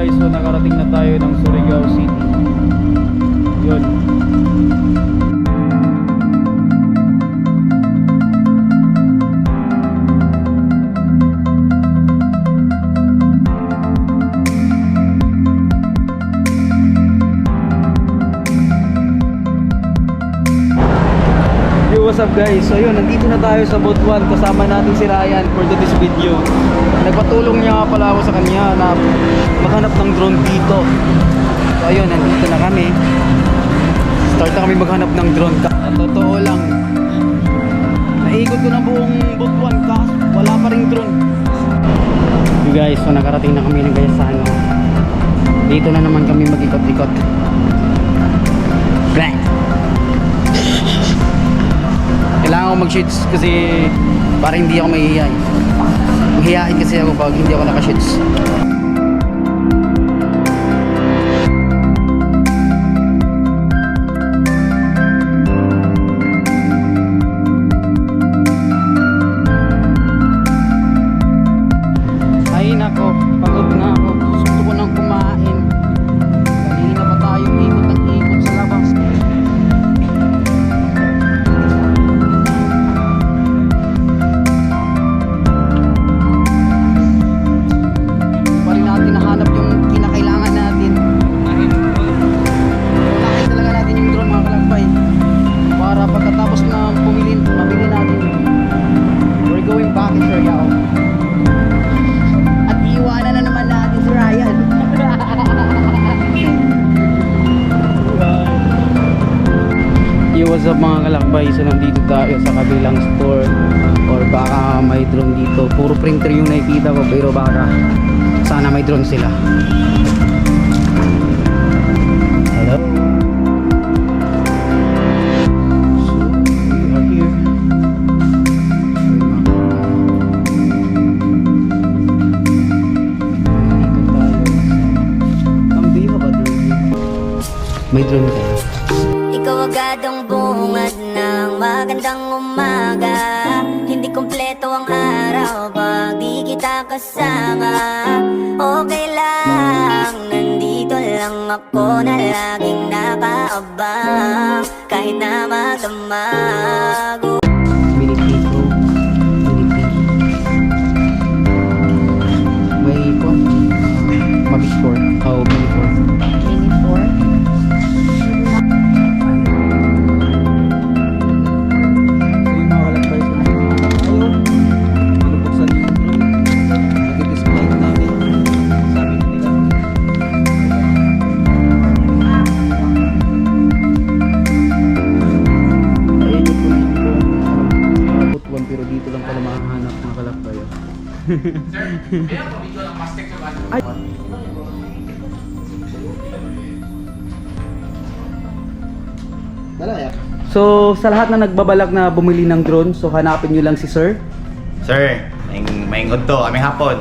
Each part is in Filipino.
guys. So nakarating na tayo ng Surigao City. Up guys? So yun, nandito na tayo sa Botuan Kasama natin si Ryan for this video. Nagpatulong niya pala ako sa kanya na maghanap ng drone dito. So ayun, nandito na kami. Start na kami maghanap ng drone. At totoo lang Naikot ko na buong Botuan kaso wala pa ring drone. You guys, so nakarating na kami ng Gayasano Dito na naman kami mag-ikot-ikot Mag-shoots kasi para hindi ako mahihiyain. Mahihiyain kasi ako pag hindi ako naka-shoots. Going back in Siargao. At iiwanan na naman natin si Ryan. What's up mga kalakbay? So nandito tayo sa kabilang store or baka may drone dito. Puro printer yung nakikita ko pero baka sana may drone sila. May drone kayo? Ikaw agad ang bungad ng magandang umaga. Hindi kompleto ang araw pag di kita kasama. Okay lang, nandito lang ako na laging nakaabang. Kahit na magdamag makahanap mga kalakbay. Ay! So, sa lahat na nagbabalak na bumili ng drone, so hanapin nyo lang si Sir. Sir, maing maingod to, aming hapon.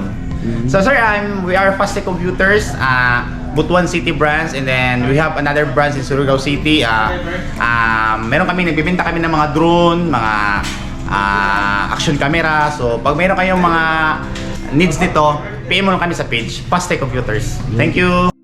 So sir, I'm we are Paste Computers, uh, Butuan City branch and then we have another branch in Surigao City. Uh, um, meron kami nagbebenta kami ng mga drone, mga uh, action camera. So pag meron kayong mga needs nito, PM mo lang kami sa page Paste Computers. Thank you.